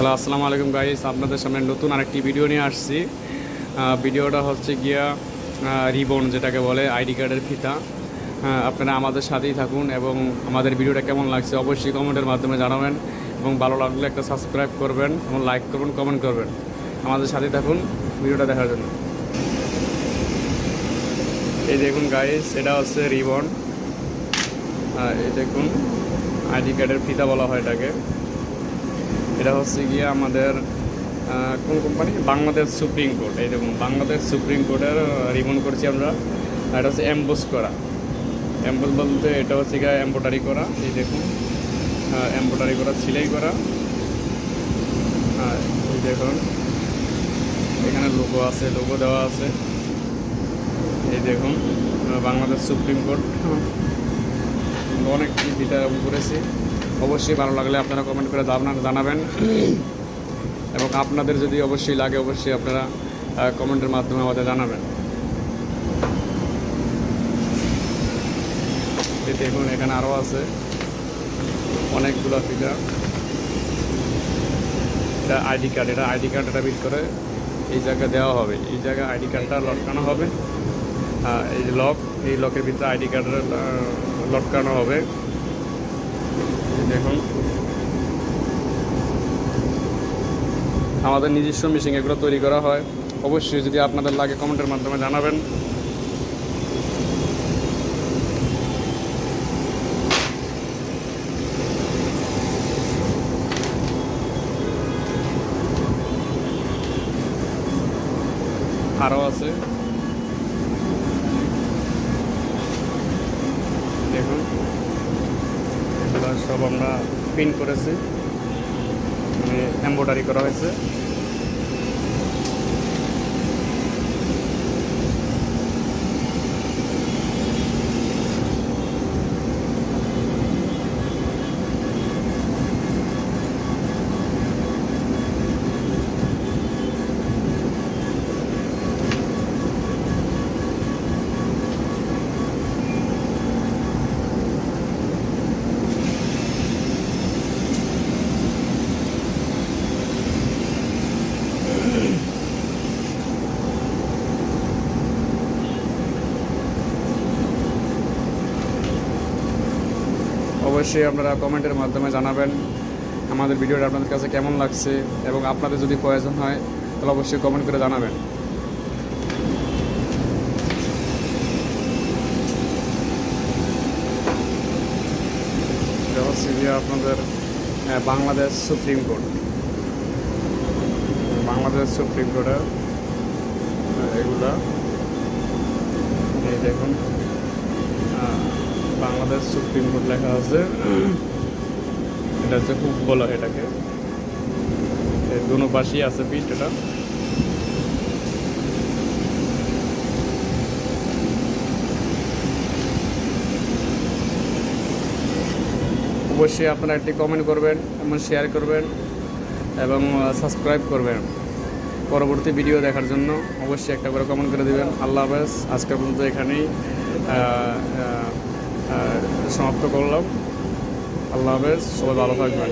Hello, আসসালামু আলাইকুম guys আপনাদের সামনে নতুন আরেকটি ভিডিও নিয়ে আসছি। ভিডিওটা হচ্ছে গিয়া রিবন যেটাকে বলে, আইডি কার্ডের ফিতা আপনারা আমাদের সাথেই থাকুন এবং আমাদের ভিডিওটা কেমন লাগছে অবশ্যই কমেন্টের মাধ্যমে জানাবেন এবং ভালো লাগলে একটা সাবস্ক্রাইব করবেন এবং লাইক করবেন কমেন্ট করবেন। আমাদের সাথেই থাকুন ভিডিওটা দেখার জন্য। এই দেখুন গাইস এটা হচ্ছে রিবন। এই দেখুন, আইডি কার্ডের ফিতা বলা হয় এটাকে। এটা হচ্ছে গিয়ে আমাদের কোন কোম্পানি বাংলাদেশ সুপ্রিম কোর্ট। এই দেখুন, বাংলাদেশ সুপ্রিম কোর্টের রিবন করছি আমরা। এটা হচ্ছে এম্বোস করা। এম্বোস বলতে এটা হচ্ছে গিয়ে এম্বোটারি করা। এই দেখুন এম্বোটারি করা, সিলাই করা। এই দেখুন, এখানে লোগো আছে লোগো দেওয়া আছে। এই দেখুন, বাংলাদেশ সুপ্রিম কোর্ট। অনেক ভিটা করেছি অবশ্যই ভালো লাগলে আপনারা কমেন্ট করে আপনারা জানাবেন। এবং আপনাদের যদি অবশ্যই লাগে, অবশ্যই আপনারা কমেন্টের মাধ্যমে আমাদের জানাবেন। দেখুন, এখানে আরও আছে। অনেকগুলো ফিগার এটা আইডি কার্ড এটা আইডি কার্ড এটা করে এই জায়গায় দেওয়া হবে। এই জায়গায় আইডি কার্ডটা লটকানো হবে। এই লক এই লকের ভিতরে আইডি কার্ডটা লটকানো হবে। দেখুন। আমাদের নিজস্ব মেশিন এগুলো তৈরি করা হয়। অবশ্যই যদি আপনাদের লাগে কমেন্টের মাধ্যমে জানাবেন। আরও আছে। দেখুন। সব আমরা প্রিন্ট করেছি। এম্ব্রয়ডারি করা হয়েছে। অবশ্যই আপনারা কমেন্টের মাধ্যমে জানাবেন আমাদের ভিডিওটা আপনাদের কাছে কেমন লাগছে এবং আপনাদের যদি প্রয়োজন হয়, তাহলে অবশ্যই কমেন্ট করে জানাবেন। আপনাদের Bangladesh supreme court. Bangladesh supreme কোর্টের এগুলা দেখুন বাংলাদেশ সুপ্রিম কোর্ট লেখা আছে। এটা হচ্ছে খুব বলা এটাকে দুনো পাশেই আছে পিঠ এটা। অবশ্যই আপনারা একটি কমেন্ট করবেন এবং শেয়ার করবেন এবং সাবস্ক্রাইব করবেন। পরবর্তী ভিডিও দেখার জন্য অবশ্যই একটা করে কমেন্ট করে দেবেন। আল্লাহ হাফেজ। আজকের পর্যন্ত এখানেই। সমাপ্ত করলাম। আল্লাহ হাফেজ সবাই ভালো থাকবেন।